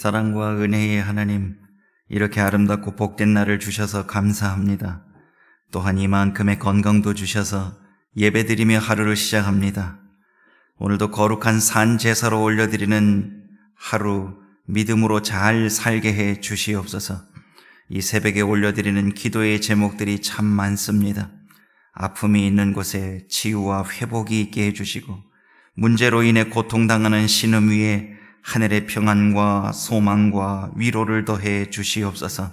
사랑과 은혜의 하나님, 이렇게 아름답고 복된 날을 주셔서 감사합니다. 또한 이만큼의 건강도 주셔서 예배드리며 하루를 시작합니다. 오늘도 거룩한 산 제사로 올려드리는 하루 믿음으로 잘 살게 해 주시옵소서. 이 새벽에 올려드리는 기도의 제목들이 참 많습니다. 아픔이 있는 곳에 치유와 회복이 있게 해주시고, 문제로 인해 고통당하는 신음 위에 하늘의 평안과 소망과 위로를 더해 주시옵소서.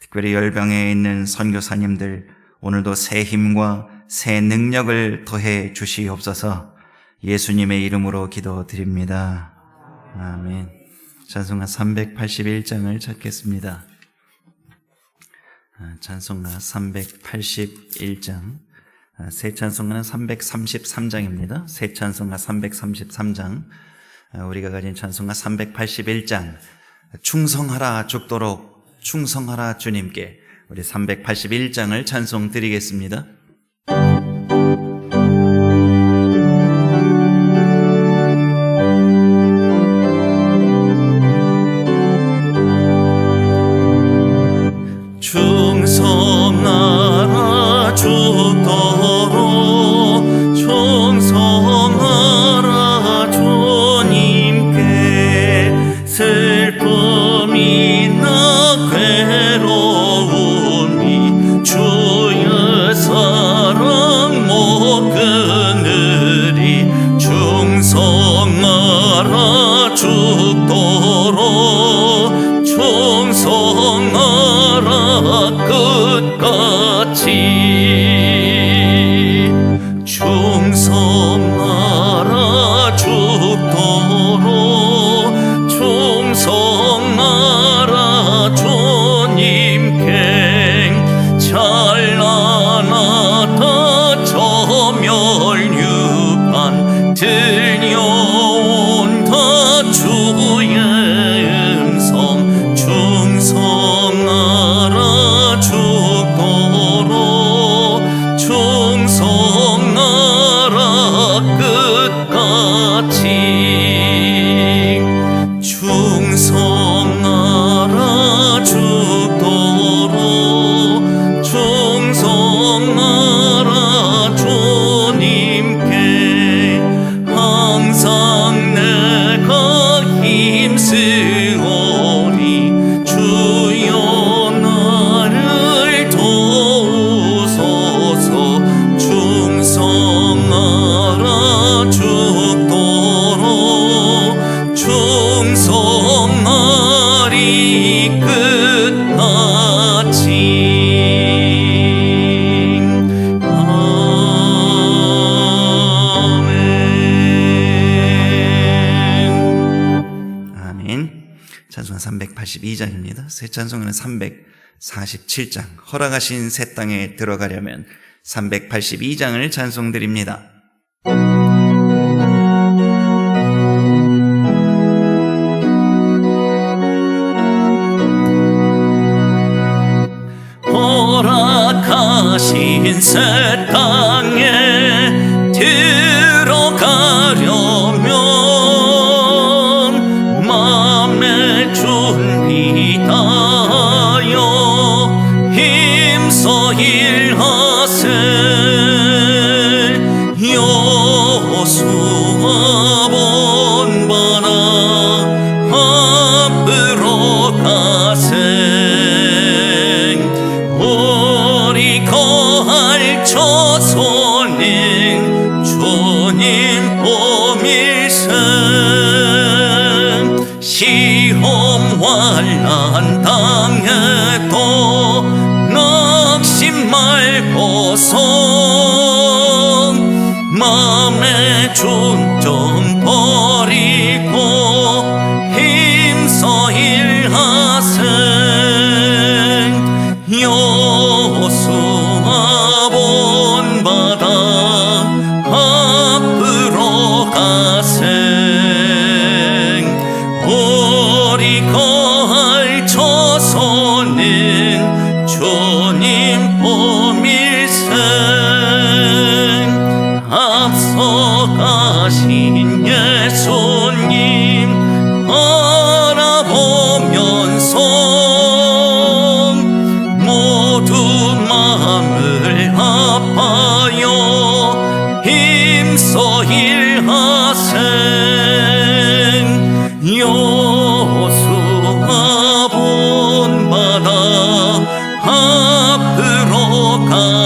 특별히 열병에 있는 선교사님들 오늘도 새 힘과 새 능력을 더해 주시옵소서. 예수님의 이름으로 기도드립니다. 아멘. 찬송가 381장을 찾겠습니다. 아, 찬송가 381장. 아, 새 찬송가는 333장입니다. 새 찬송가 333장. 아, 우리가 가진 찬송가 381장. 충성하라 죽도록 충성하라 주님께 우리 381장을 찬송 드리겠습니다. 충성하라 죽도록 충성하라. 끝까지 382장입니다 새 찬송가는 347장 허락하신 새 땅에 들어가려면 382장을 찬송드립니다. 허락하신 새 중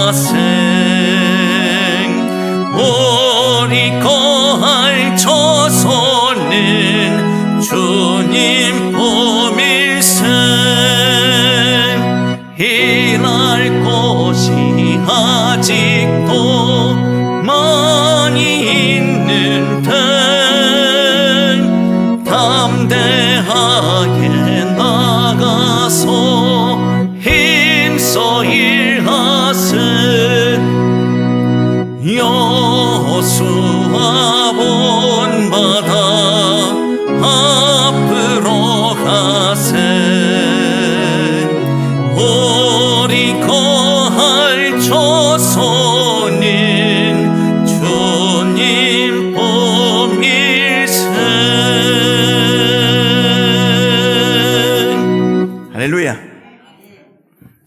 nossa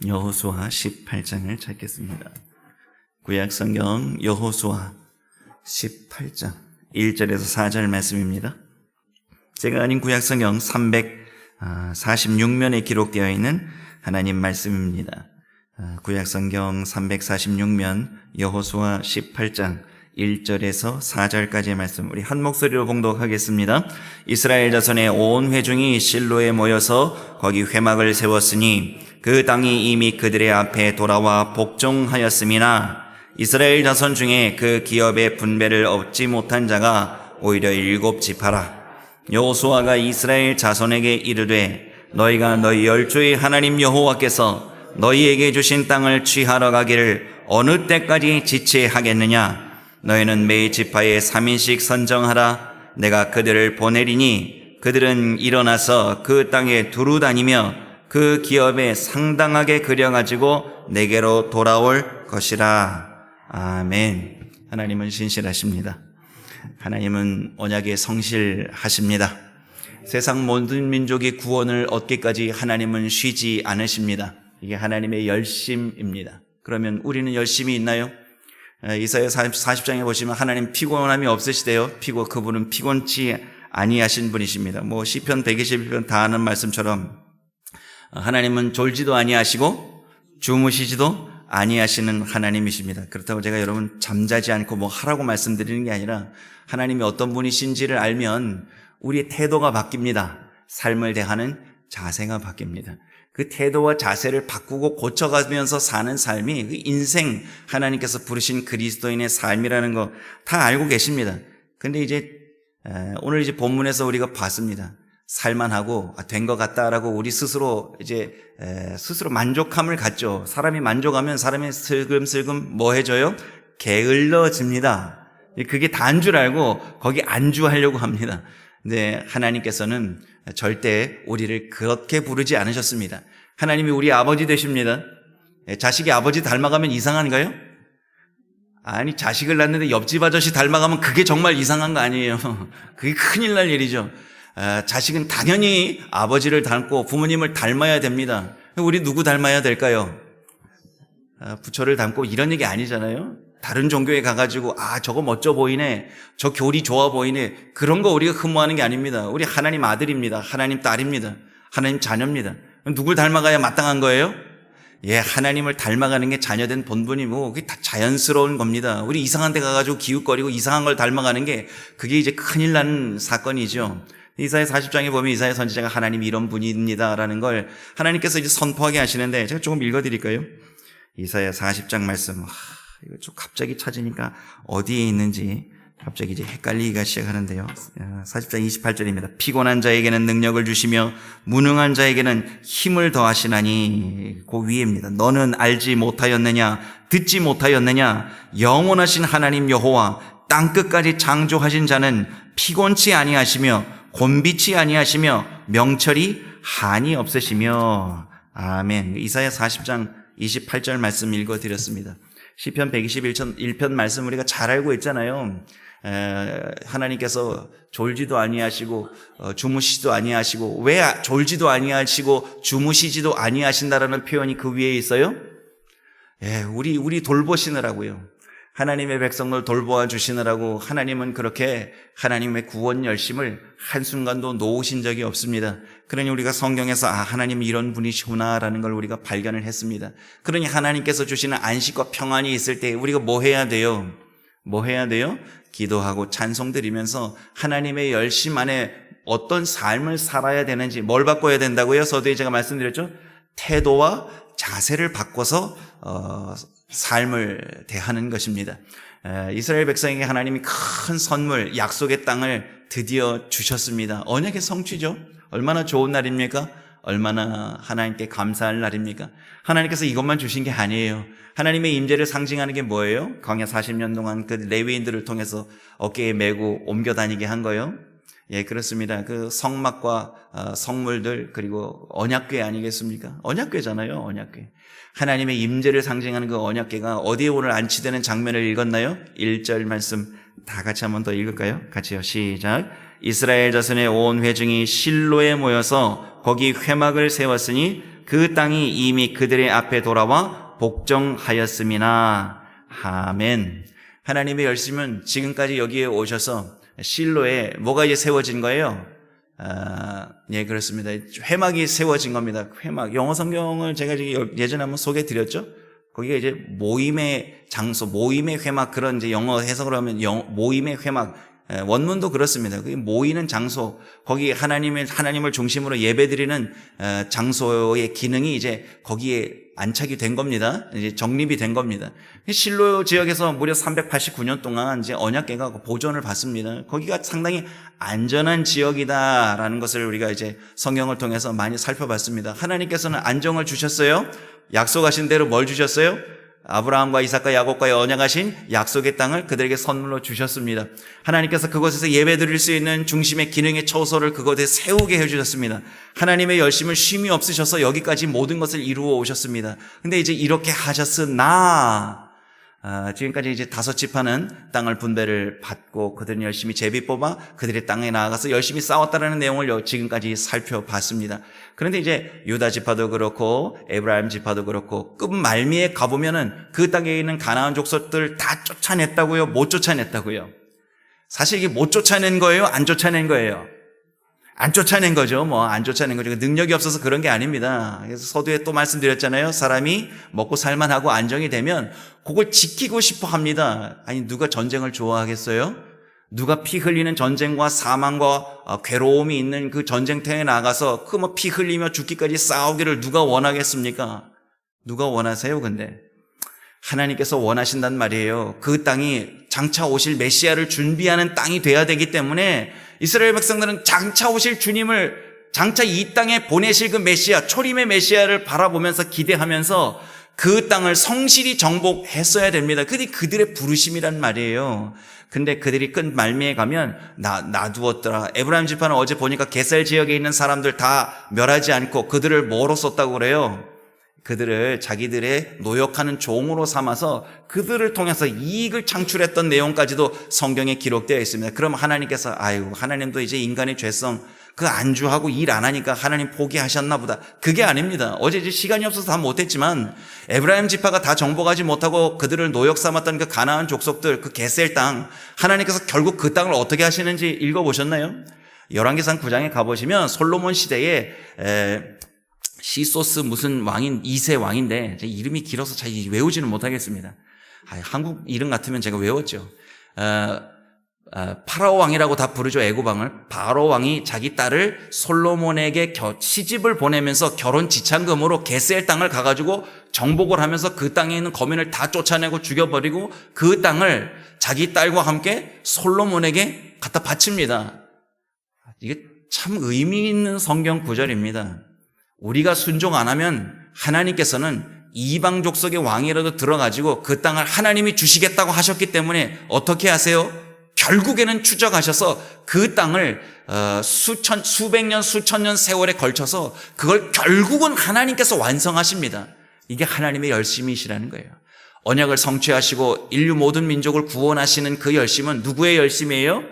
여호수아 18장을 찾겠습니다. 구약 성경 여호수아 18장 1절에서 4절 말씀입니다. 제가 아닌 구약 성경 346면에 기록되어 있는 하나님 말씀입니다. 아, 구약 성경 346면 여호수아 18장 1절에서 4절까지의 말씀 우리 한 목소리로 봉독하겠습니다. 이스라엘 자손의 온 회중이 실로에 모여서 거기 회막을 세웠으니 그 땅이 이미 그들의 앞에 돌아와 복종하였음이나 이스라엘 자손 중에 그 기업의 분배를 얻지 못한 자가 오히려 일곱 지파라. 여호수아가 이스라엘 자손에게 이르되 너희가 너희 열조의 하나님 여호와께서 너희에게 주신 땅을 취하러 가기를 어느 때까지 지체하겠느냐 너희는 매 지파에 3인씩 선정하라 내가 그들을 보내리니 그들은 일어나서 그 땅에 두루 다니며 그 기업에 상당하게 그려가지고 내게로 돌아올 것이라 아멘 하나님은 신실하십니다 하나님은 언약에 성실하십니다. 세상 모든 민족이 구원을 얻기까지 하나님은 쉬지 않으십니다. 이게 하나님의 열심입니다. 그러면 우리는 열심이 있나요? 에, 이사야 40장에 보시면 하나님 피곤함이 없으시대요. 피고 그분은 피곤치 아니하신 분이십니다. 뭐 시편 121편 다 아는 말씀처럼 하나님은 졸지도 아니하시고 주무시지도 아니하시는 하나님이십니다. 그렇다고 제가 여러분 잠자지 않고 뭐 하라고 말씀드리는 게 아니라 하나님이 어떤 분이신지를 알면 우리의 태도가 바뀝니다. 삶을 대하는 자세가 바뀝니다. 그 태도와 자세를 바꾸고 고쳐가면서 사는 삶이 그 인생 하나님께서 부르신 그리스도인의 삶이라는 거 다 알고 계십니다. 근데 이제 에, 오늘 이제 본문에서 우리가 봤습니다. 살만하고 아, 된것 같다라고 우리 스스로 이제 에, 스스로 만족함을 갖죠. 사람이 만족하면 사람이 슬금슬금 뭐 해져요? 게을러집니다. 그게 다인 줄 알고 거기 안주하려고 합니다. 근데 하나님께서는 절대 우리를 그렇게 부르지 않으셨습니다. 하나님이 우리 아버지 되십니다. 예, 자식이 아버지 닮아가면 이상한가요? 아니, 자식을 낳는데 옆집 아저씨 닮아가면 그게 정말 이상한 거 아니에요. 그게 큰일 날 일이죠. 아, 자식은 당연히 아버지를 닮고 부모님을 닮아야 됩니다. 우리 누구 닮아야 될까요? 아, 부처를 닮고 이런 얘기 아니잖아요. 다른 종교에 가가지고 아 저거 멋져 보이네, 저 교리 좋아 보이네 그런 거 우리가 흠모하는 게 아닙니다. 우리 하나님 아들입니다. 하나님 딸입니다. 하나님 자녀입니다. 누굴 닮아가야 마땅한 거예요? 예, 하나님을 닮아가는 게 자녀된 본분이고 뭐 그게 다 자연스러운 겁니다. 우리 이상한 데 가가지고 기웃거리고 이상한 걸 닮아가는 게 그게 이제 큰일 나는 사건이죠. 이사야 40장에 보면 이사야 선지자가 하나님이 이런 분입니다라는 걸 하나님께서 이제 선포하게 하시는데 제가 조금 읽어드릴까요? 이사야 40장 말씀. 하, 이거 좀 갑자기 찾으니까 어디에 있는지 갑자기 이제 헷갈리기가 시작하는데요. 40장 28절입니다. 피곤한 자에게는 능력을 주시며 무능한 자에게는 힘을 더하시나니 그 위에입니다. 너는 알지 못하였느냐 듣지 못하였느냐 영원하신 하나님 여호와 땅 끝까지 창조하신 자는 피곤치 아니하시며 곤비치 아니하시며 명철이 한이 없으시며 아멘. 이사야 40장 28절 말씀 읽어 드렸습니다. 시편 121편 1편 말씀 우리가 잘 알고 있잖아요. 에, 하나님께서 졸지도 아니하시고 어, 주무시지도 아니하시고 왜 졸지도 아니하시고 주무시지도 아니하신다라는 표현이 그 위에 있어요? 예, 우리 우리 돌보시느라고요. 하나님의 백성을 돌보아 주시느라고 하나님은 그렇게 하나님의 구원 열심을 한순간도 놓으신 적이 없습니다. 그러니 우리가 성경에서 아, 하나님 이런 분이시구나라는 걸 우리가 발견을 했습니다. 그러니 하나님께서 주시는 안식과 평안이 있을 때 우리가 뭐 해야 돼요? 뭐 해야 돼요? 기도하고 찬송 드리면서 하나님의 열심 안에 어떤 삶을 살아야 되는지 뭘 바꿔야 된다고요? 서두에 제가 말씀드렸죠? 태도와 자세를 바꿔서 어, 삶을 대하는 것입니다. 에, 이스라엘 백성에게 하나님이 큰 선물, 약속의 땅을 드디어 주셨습니다. 언약의 성취죠. 얼마나 좋은 날입니까? 얼마나 하나님께 감사할 날입니까? 하나님께서 이것만 주신 게 아니에요. 하나님의 임재를 상징하는 게 뭐예요? 광야 40년 동안 그 레위인들을 통해서 어깨에 메고 옮겨 다니게 한 거예요. 예, 그렇습니다. 그 성막과 어, 성물들 그리고 언약궤 아니겠습니까? 언약궤잖아요, 언약궤. 하나님의 임재를 상징하는 그 언약궤가 어디에 오늘 안치되는 장면을 읽었나요? 1절 말씀 다 같이 한번 더 읽을까요? 같이요. 시작. 이스라엘 자손의 온 회중이 실로에 모여서 거기 회막을 세웠으니 그 땅이 이미 그들의 앞에 돌아와 복종하였음이나. 아멘. 하나님의 열심은 지금까지 여기에 오셔서 실로에 뭐가 이제 세워진 거예요? 아, 예, 그렇습니다. 회막이 세워진 겁니다. 회막. 영어 성경을 제가 예전에 한번 소개해 드렸죠? 거기가 이제 모임의 장소, 모임의 회막, 그런 이제 영어 해석으로 하면 영, 모임의 회막. 예, 원문도 그렇습니다. 모이는 장소, 거기 하나님을, 하나님을 중심으로 예배 드리는 어, 장소의 기능이 이제 거기에 안착이 된 겁니다. 이제 정립이 된 겁니다. 실로 지역에서 무려 389년 동안 이제 언약계가 보존을 받습니다. 거기가 상당히 안전한 지역이다라는 것을 우리가 이제 성경을 통해서 많이 살펴봤습니다. 하나님께서는 안정을 주셨어요. 약속하신 대로 뭘 주셨어요? 아브라함과 이삭과 야곱과의 언약하신 약속의 땅을 그들에게 선물로 주셨습니다. 하나님께서 그곳에서 예배드릴 수 있는 중심의 기능의 처소를 그곳에 세우게 해주셨습니다. 하나님의 열심을 쉼이 없으셔서 여기까지 모든 것을 이루어 오셨습니다. 근데 이제 이렇게 하셨으나 아, 지금까지 이제 다섯 지파는 땅을 분배를 받고 그들은 열심히 제비 뽑아 그들의 땅에 나아가서 열심히 싸웠다라는 내용을 지금까지 살펴봤습니다. 그런데 이제 유다 지파도 그렇고 에브라임 지파도 그렇고 끝 말미에 가보면은 그 땅에 있는 가나안 족속들 다 쫓아냈다고요? 못 쫓아냈다고요? 사실 이게 못 쫓아낸 거예요? 안 쫓아낸 거예요? 안 쫓아낸 거죠. 뭐, 안 쫓아낸 거죠. 능력이 없어서 그런 게 아닙니다. 그래서 서두에 또 말씀드렸잖아요. 사람이 먹고 살만 하고 안정이 되면 그걸 지키고 싶어 합니다. 아니, 누가 전쟁을 좋아하겠어요? 누가 피 흘리는 전쟁과 사망과 어, 괴로움이 있는 그 전쟁터에 나가서 그 뭐 피 흘리며 죽기까지 싸우기를 누가 원하겠습니까? 누가 원하세요, 근데? 하나님께서 원하신단 말이에요. 그 땅이 장차 오실 메시아를 준비하는 땅이 돼야 되기 때문에 이스라엘 백성들은 장차 오실 주님을 장차 이 땅에 보내실 그 메시아, 초림의 메시아를 바라보면서 기대하면서 그 땅을 성실히 정복했어야 됩니다. 그게 그들의 부르심이란 말이에요. 근데 그들이 끝 말미에 가면 나 놔두었더라. 에브라임 지파는 어제 보니까 게살 지역에 있는 사람들 다 멸하지 않고 그들을 뭐로 썼다고 그래요. 그들을 자기들의 노역하는 종으로 삼아서 그들을 통해서 이익을 창출했던 내용까지도 성경에 기록되어 있습니다. 그럼 하나님께서 아유 하나님도 이제 인간의 죄성 그 안주하고 일 안 하니까 하나님 포기하셨나 보다. 그게 아닙니다. 어제 이제 시간이 없어서 다 못했지만 에브라임 지파가 다 정복하지 못하고 그들을 노역 삼았던 그 가나안 족속들 그 게셀 땅 하나님께서 결국 그 땅을 어떻게 하시는지 읽어보셨나요? 열왕기상 9장에 가보시면 솔로몬 시대에 에, 시소스 무슨 왕인 이세 왕인데 제 이름이 길어서 잘 외우지는 못하겠습니다. 아, 한국 이름 같으면 제가 외웠죠. 어, 어, 파라오 왕이라고 다 부르죠 애굽 왕을. 바로 왕이 자기 딸을 솔로몬에게 겨, 시집을 보내면서 결혼 지참금으로 게셀 땅을 가가지고 정복을 하면서 그 땅에 있는 거민을 다 쫓아내고 죽여버리고 그 땅을 자기 딸과 함께 솔로몬에게 갖다 바칩니다. 이게 참 의미 있는 성경 구절입니다. 우리가 순종 안 하면 하나님께서는 이방 족속의 왕이라도 들어가지고 그 땅을 하나님이 주시겠다고 하셨기 때문에 어떻게 하세요? 결국에는 추적하셔서 그 땅을 어, 수천 수백 년 수천 년 세월에 걸쳐서 그걸 결국은 하나님께서 완성하십니다. 이게 하나님의 열심이시라는 거예요. 언약을 성취하시고 인류 모든 민족을 구원하시는 그 열심은 누구의 열심이에요?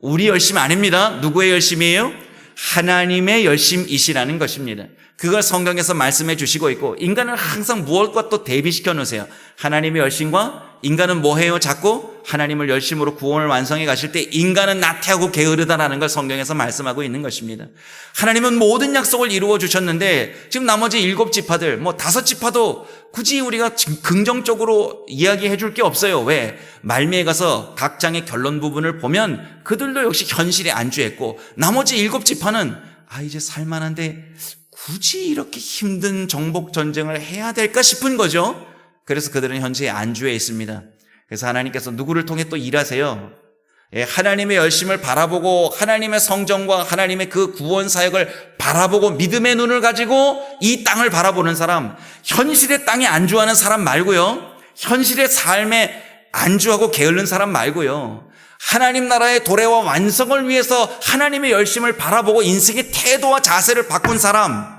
우리 열심 아닙니다. 누구의 열심이에요? 하나님의 열심이시라는 것입니다. 그걸 성경에서 말씀해 주시고 있고 인간은 항상 무엇과 또 대비시켜 놓으세요. 하나님의 열심과 인간은 뭐 해요? 자꾸 하나님을 열심으로 구원을 완성해 가실 때 인간은 나태하고 게으르다라는 걸 성경에서 말씀하고 있는 것입니다. 하나님은 모든 약속을 이루어 주셨는데 지금 나머지 일곱 지파들 뭐 다섯 지파도 굳이 우리가 긍정적으로 이야기해 줄 게 없어요. 왜? 말미에 가서 각 장의 결론 부분을 보면 그들도 역시 현실에 안주했고 나머지 일곱 지파는 아 이제 살만한데 굳이 이렇게 힘든 정복 전쟁을 해야 될까 싶은 거죠. 그래서 그들은 현재 안주해 있습니다. 그래서 하나님께서 누구를 통해 또 일하세요? 예, 하나님의 열심을 바라보고 하나님의 성정과 하나님의 그 구원 사역을 바라보고 믿음의 눈을 가지고 이 땅을 바라보는 사람, 현실의 땅에 안주하는 사람 말고요. 현실의 삶에 안주하고 게을른 사람 말고요. 하나님 나라의 도래와 완성을 위해서 하나님의 열심을 바라보고 인생의 태도와 자세를 바꾼 사람,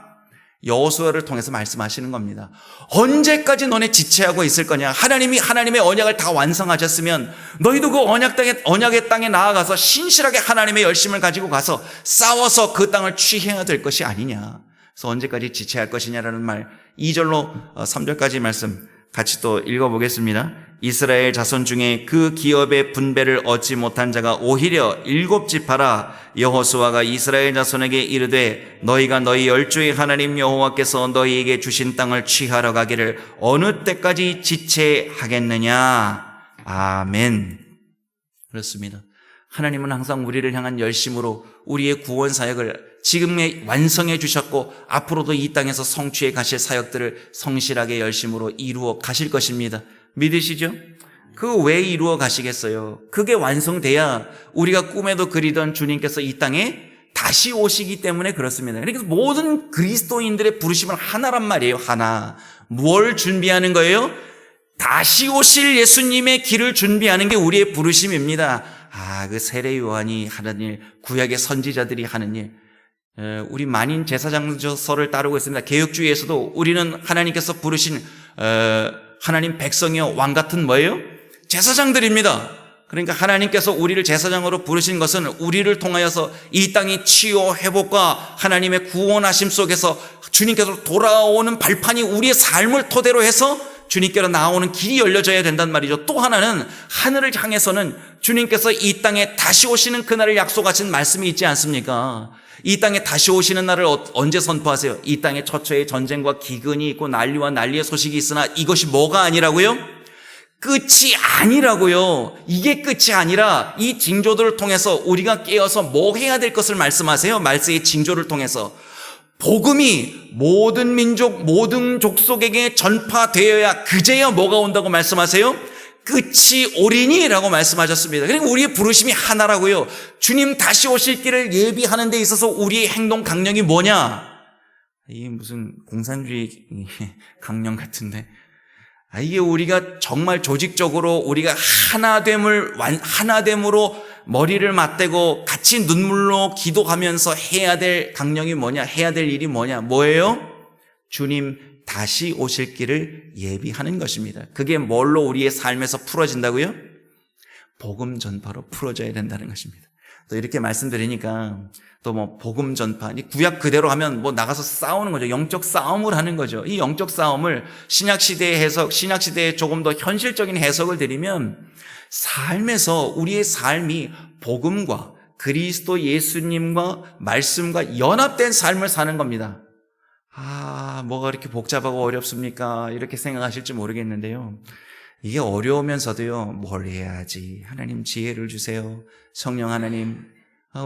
여호수아를 통해서 말씀하시는 겁니다. 언제까지 너네 지체하고 있을 거냐? 하나님이 하나님의 언약을 다 완성하셨으면 너희도 그 언약 땅에 언약의 땅에 나아가서 신실하게 하나님의 열심을 가지고 가서 싸워서 그 땅을 취해야 될 것이 아니냐? 그래서 언제까지 지체할 것이냐라는 말 2절로 3절까지 말씀 같이 또 읽어보겠습니다. 이스라엘 자손 중에 그 기업의 분배를 얻지 못한 자가 오히려 일곱 지파라 여호수아가 이스라엘 자손에게 이르되 너희가 너희 열조의 하나님 여호와께서 너희에게 주신 땅을 취하러 가기를 어느 때까지 지체하겠느냐 아멘 그렇습니다. 하나님은 항상 우리를 향한 열심으로 우리의 구원 사역을 지금에 완성해 주셨고 앞으로도 이 땅에서 성취해 가실 사역들을 성실하게 열심으로 이루어 가실 것입니다. 믿으시죠? 그 왜 이루어 가시겠어요? 그게 완성돼야 우리가 꿈에도 그리던 주님께서 이 땅에 다시 오시기 때문에 그렇습니다. 그러니까 모든 그리스도인들의 부르심은 하나란 말이에요. 하나. 뭘 준비하는 거예요? 다시 오실 예수님의 길을 준비하는 게 우리의 부르심입니다. 아, 그 세례 요한이 하는 일, 구약의 선지자들이 하는 일. 에, 우리 만인 제사장서를 따르고 있습니다. 개혁주의에서도 우리는 하나님께서 부르신 어, 하나님 백성이요 왕 같은 뭐예요? 제사장들입니다. 그러니까 하나님께서 우리를 제사장으로 부르신 것은 우리를 통하여서 이 땅의 치유 회복과 하나님의 구원하심 속에서 주님께서 돌아오는 발판이 우리의 삶을 토대로 해서 주님께로 나오는 길이 열려져야 된단 말이죠. 또 하나는 하늘을 향해서는 주님께서 이 땅에 다시 오시는 그날을 약속하신 말씀이 있지 않습니까? 이 땅에 다시 오시는 날을 어- 언제 선포하세요? 이 땅에 처처에 전쟁과 기근이 있고 난리와 난리의 소식이 있으나 이것이 뭐가 아니라고요? 끝이 아니라고요. 이게 끝이 아니라 이 징조들을 통해서 우리가 깨어서 뭐 해야 될 것을 말씀하세요. 말세의 징조를 통해서. 복음이 모든 민족, 모든 족속에게 전파되어야 그제야 뭐가 온다고 말씀하세요? 끝이 오리니라고 말씀하셨습니다. 그리고 우리의 부르심이 하나라고요. 주님 다시 오실 길을 예비하는 데 있어서 우리의 행동 강령이 뭐냐? 이게 무슨 공산주의 강령 같은데. 아, 이게 우리가 정말 조직적으로 우리가 하나됨을, 완- 하나됨으로 머리를 맞대고 같이 눈물로 기도하면서 해야 될 강령이 뭐냐? 해야 될 일이 뭐냐? 뭐예요? 주님 다시 오실 길을 예비하는 것입니다. 그게 뭘로 우리의 삶에서 풀어진다고요? 복음 전파로 풀어져야 된다는 것입니다. 또 이렇게 말씀드리니까 또 뭐 복음 전파, 이 구약 그대로 하면 뭐 나가서 싸우는 거죠. 영적 싸움을 하는 거죠. 이 영적 싸움을 신약 시대의 해석, 신약 시대에 조금 더 현실적인 해석을 드리면 삶에서 우리의 삶이 복음과 그리스도 예수님과 말씀과 연합된 삶을 사는 겁니다. 아, 뭐가 이렇게 복잡하고 어렵습니까? 이렇게 생각하실지 모르겠는데요. 이게 어려우면서도요, 뭘 해야지. 하나님 지혜를 주세요. 성령 하나님, 아,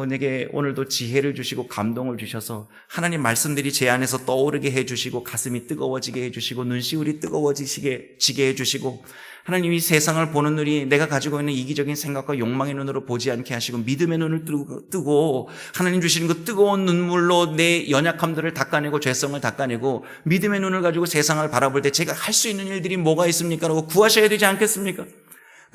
내게 오늘도 지혜를 주시고 감동을 주셔서 하나님 말씀들이 제 안에서 떠오르게 해주시고 가슴이 뜨거워지게 해주시고 눈시울이 뜨거워지게 지게 해주시고 하나님 이 세상을 보는 눈이 내가 가지고 있는 이기적인 생각과 욕망의 눈으로 보지 않게 하시고 믿음의 눈을 뜨고 하나님 주시는 그 뜨거운 눈물로 내 연약함들을 닦아내고 죄성을 닦아내고 믿음의 눈을 가지고 세상을 바라볼 때 제가 할 수 있는 일들이 뭐가 있습니까? 라고 구하셔야 되지 않겠습니까?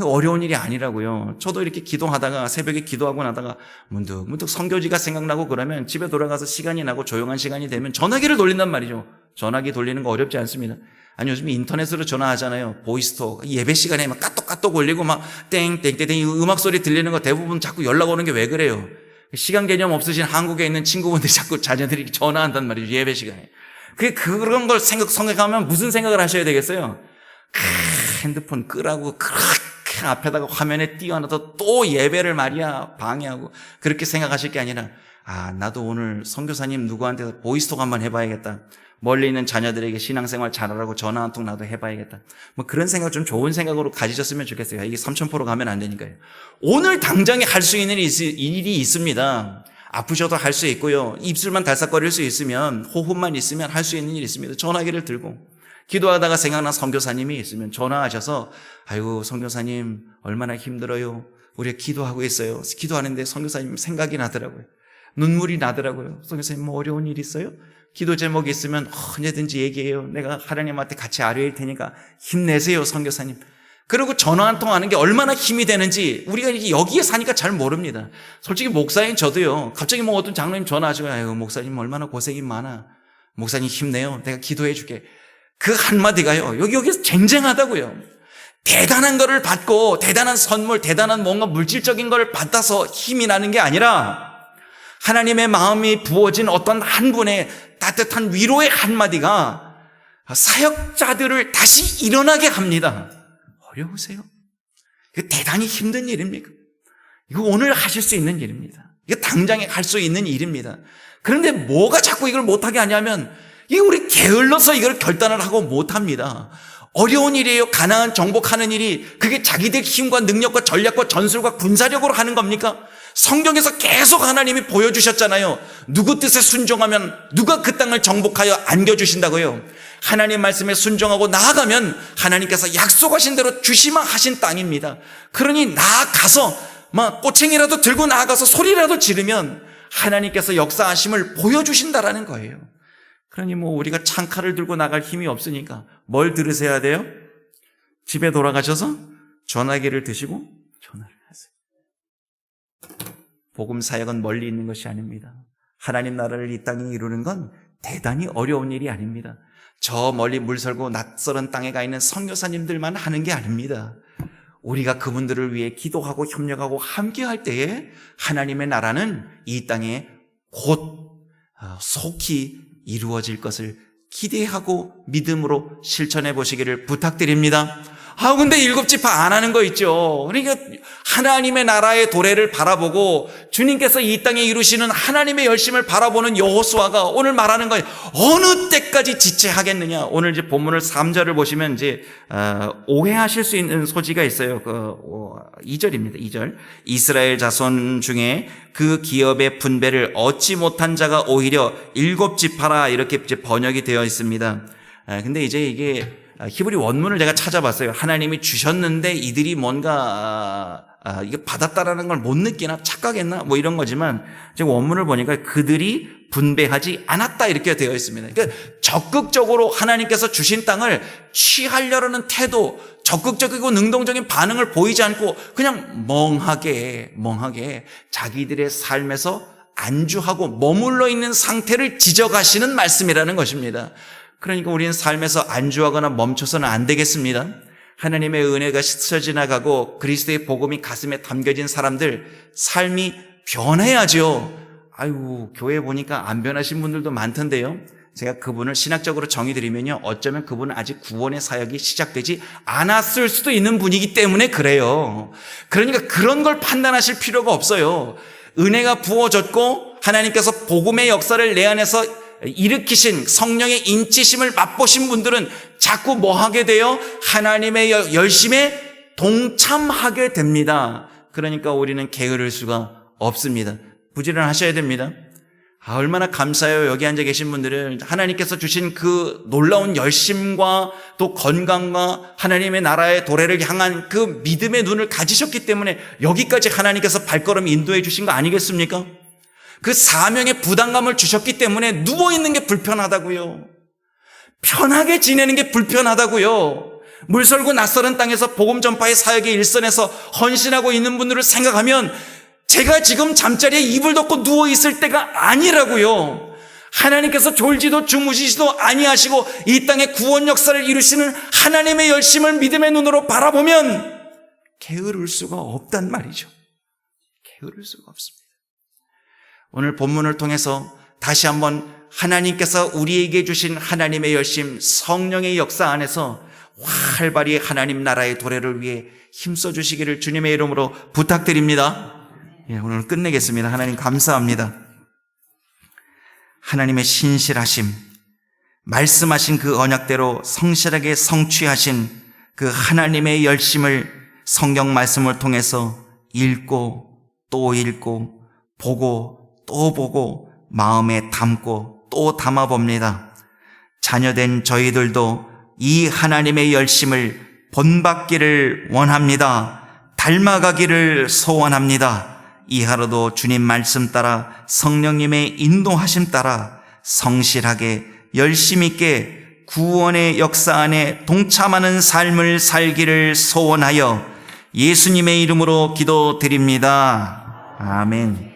어려운 일이 아니라고요. 저도 이렇게 기도하다가 새벽에 기도하고 나다가 문득 문득 성교지가 생각나고 그러면 집에 돌아가서 시간이 나고 조용한 시간이 되면 전화기를 돌린단 말이죠. 전화기 돌리는 거 어렵지 않습니다. 아니 요즘 인터넷으로 전화하잖아요. 보이스톡 예배 시간에 막 까똑까똑 올리고 막 땡땡땡땡 음악 소리 들리는 거 대부분 자꾸 연락 오는 게 왜 그래요? 시간 개념 없으신 한국에 있는 친구분들이 자꾸 자녀들이 전화한단 말이죠. 예배 시간에. 그 그런 걸 생각 생각하면 무슨 생각을 하셔야 되겠어요? 크, 핸드폰 끄라고 그 렇게 앞에다가 화면에 띄워놔서 또 예배를 말이야 방해하고 그렇게 생각하실 게 아니라 아 나도 오늘 선교사님 누구한테 보이스톡 한번 해봐야겠다. 멀리 있는 자녀들에게 신앙생활 잘하라고 전화 한 통 나도 해봐야겠다. 뭐 그런 생각 좀 좋은 생각으로 가지셨으면 좋겠어요. 이게 삼천포로 가면 안 되니까요. 오늘 당장에 할 수 있는 일이 있습니다. 아프셔도 할 수 있고요. 입술만 달싹거릴 수 있으면 호흡만 있으면 할 수 있는 일이 있습니다. 전화기를 들고 기도하다가 생각난 선교사님이 있으면 전화하셔서 아이고 선교사님 얼마나 힘들어요. 우리가 기도하고 있어요. 기도하는데 선교사님 생각이 나더라고요. 눈물이 나더라고요. 선교사님 뭐 어려운 일 있어요? 기도 제목이 있으면 언제든지 얘기해요. 내가 하나님한테 같이 아뢰일 테니까 힘내세요, 선교사님. 그리고 전화 한 통 하는 게 얼마나 힘이 되는지 우리가 여기에 사니까 잘 모릅니다. 솔직히 목사인 저도요. 갑자기 뭐 어떤 장로님 전화하시고 아유 목사님 얼마나 고생이 많아. 목사님 힘내요. 내가 기도해 줄게. 그 한마디가요. 여기 여기서 쟁쟁하다고요. 대단한 거를 받고 대단한 선물, 대단한 뭔가 물질적인 걸 받아서 힘이 나는 게 아니라 하나님의 마음이 부어진 어떤 한 분의 따뜻한 위로의 한마디가 사역자들을 다시 일어나게 합니다. 어려우세요? 이거 대단히 힘든 일입니까? 이거 오늘 하실 수 있는 일입니다. 이거 당장에 갈 수 있는 일입니다. 그런데 뭐가 자꾸 이걸 못하게 하냐면, 이게 우리 게을러서 이걸 결단을 하고 못합니다. 어려운 일이에요. 가난한 정복하는 일이 그게 자기들 힘과 능력과 전략과 전술과 군사력으로 하는 겁니까? 성경에서 계속 하나님이 보여주셨잖아요. 누구 뜻에 순종하면 누가 그 땅을 정복하여 안겨주신다고요. 하나님 말씀에 순종하고 나아가면 하나님께서 약속하신 대로 주시마 하신 땅입니다. 그러니 나아가서 막 꼬챙이라도 들고 나아가서 소리라도 지르면 하나님께서 역사하심을 보여주신다라는 거예요. 그러니 뭐 우리가 창칼을 들고 나갈 힘이 없으니까 뭘 들으셔야 돼요? 집에 돌아가셔서 전화기를 드시고 전화를 하세요. 복음 사역은 멀리 있는 것이 아닙니다. 하나님 나라를 이 땅에 이루는 건 대단히 어려운 일이 아닙니다. 저 멀리 물설고 낯설은 땅에 가 있는 선교사님들만 하는 게 아닙니다. 우리가 그분들을 위해 기도하고 협력하고 함께 할 때에 하나님의 나라는 이 땅에 곧 어, 속히 이루어질 것을 기대하고 믿음으로 실천해 보시기를 부탁드립니다. 아, 근데 일곱 지파 안 하는 거 있죠. 그러니까 하나님의 나라의 도래를 바라보고 주님께서 이 땅에 이루시는 하나님의 열심을 바라보는 여호수아가 오늘 말하는 거예요. 어느 때까지 지체하겠느냐. 오늘 이제 본문을 3절을 보시면 이제 어, 오해하실 수 있는 소지가 있어요. 그 어, 2절입니다. 2절. 이스라엘 자손 중에 그 기업의 분배를 얻지 못한 자가 오히려 일곱 지파라 이렇게 번역이 되어 있습니다. 아, 근데 이제 이게 아, 히브리 원문을 제가 찾아봤어요. 하나님이 주셨는데 이들이 뭔가 아, 아, 이게 받았다라는 걸 못 느끼나 착각했나 뭐 이런 거지만 제가 원문을 보니까 그들이 분배하지 않았다 이렇게 되어 있습니다. 그러니까 적극적으로 하나님께서 주신 땅을 취하려는 태도, 적극적이고 능동적인 반응을 보이지 않고 그냥 멍하게 멍하게 자기들의 삶에서 안주하고 머물러 있는 상태를 지적하시는 말씀이라는 것입니다. 그러니까 우리는 삶에서 안주하거나 멈춰서는 안 되겠습니다. 하나님의 은혜가 스쳐 지나가고 그리스도의 복음이 가슴에 담겨진 사람들 삶이 변해야죠. 아유, 교회 보니까 안 변하신 분들도 많던데요. 제가 그분을 신학적으로 정의 드리면요. 어쩌면 그분은 아직 구원의 사역이 시작되지 않았을 수도 있는 분이기 때문에 그래요. 그러니까 그런 걸 판단하실 필요가 없어요. 은혜가 부어졌고 하나님께서 복음의 역사를 내 안에서 일으키신 성령의 인치심을 맛보신 분들은 자꾸 뭐 하게 돼요? 하나님의 열심에 동참하게 됩니다. 그러니까 우리는 게으를 수가 없습니다. 부지런하셔야 됩니다. 아, 얼마나 감사해요. 여기 앉아 계신 분들은 하나님께서 주신 그 놀라운 열심과 또 건강과 하나님의 나라의 도래를 향한 그 믿음의 눈을 가지셨기 때문에 여기까지 하나님께서 발걸음 인도해 주신 거 아니겠습니까? 그 사명의 부담감을 주셨기 때문에 누워있는 게 불편하다고요. 편하게 지내는 게 불편하다고요. 물설고 낯설은 땅에서 복음 전파의 사역의 일선에서 헌신하고 있는 분들을 생각하면 제가 지금 잠자리에 이불 덮고 누워 있을 때가 아니라고요. 하나님께서 졸지도 주무시지도 아니하시고 이 땅의 구원 역사를 이루시는 하나님의 열심을 믿음의 눈으로 바라보면 게으를 수가 없단 말이죠. 게으를 수가 없습니다. 오늘 본문을 통해서 다시 한번 하나님께서 우리에게 주신 하나님의 열심, 성령의 역사 안에서 활발히 하나님 나라의 도래를 위해 힘써 주시기를 주님의 이름으로 부탁드립니다. 예, 오늘 끝내겠습니다. 하나님 감사합니다. 하나님의 신실하심, 말씀하신 그 언약대로 성실하게 성취하신 그 하나님의 열심을 성경 말씀을 통해서 읽고 또 읽고 보고 또 보고 마음에 담고 또 담아봅니다. 자녀된 저희들도 이 하나님의 열심을 본받기를 원합니다. 닮아가기를 소원합니다. 이 하루도 주님 말씀 따라 성령님의 인도하심 따라 성실하게 열심 있게 구원의 역사 안에 동참하는 삶을 살기를 소원하여 예수님의 이름으로 기도드립니다. 아멘.